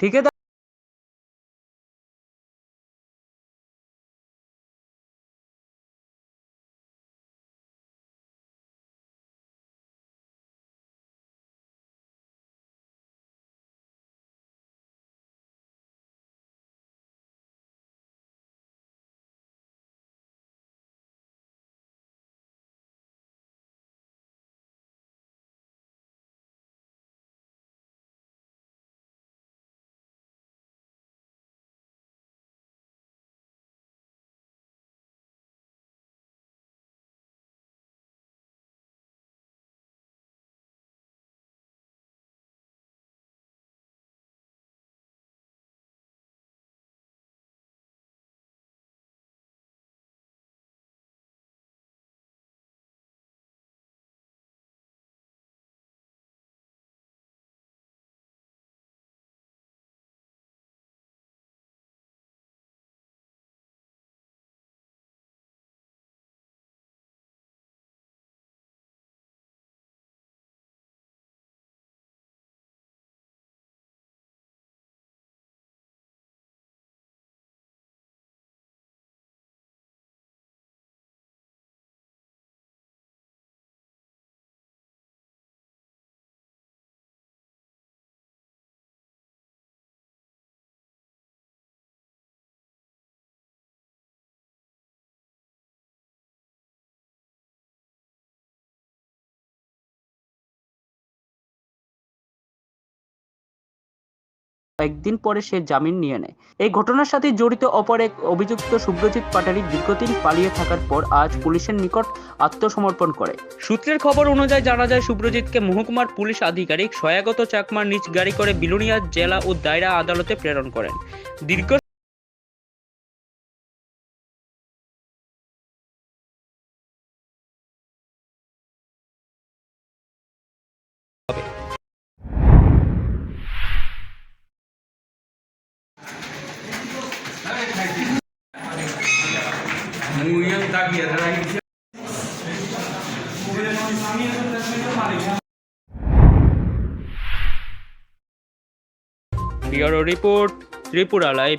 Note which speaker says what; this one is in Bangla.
Speaker 1: ठीक है কয়েকদিন পরে সে জামিন নিয়ে নেয়। এই ঘটনার সাথে জড়িত অপর এক অভিযুক্ত সুব্রজিৎ পাটারি দীর্ঘদিন পালিয়ে থাকার পর আজ পুলিশের নিকট আত্মসমর্পণ করে। সূত্রের খবর অনুযায়ী জানা যায়, সুব্রজিৎকে মহকুমার পুলিশ আধিকারিক সয়াগত চাকমার নিজ গাড়ি করে বিলুনিয়া জেলা ও দায়রা আদালতে প্রেরণ করেন। দীর্ঘ ব্যুরো Report, Tripura লাইভ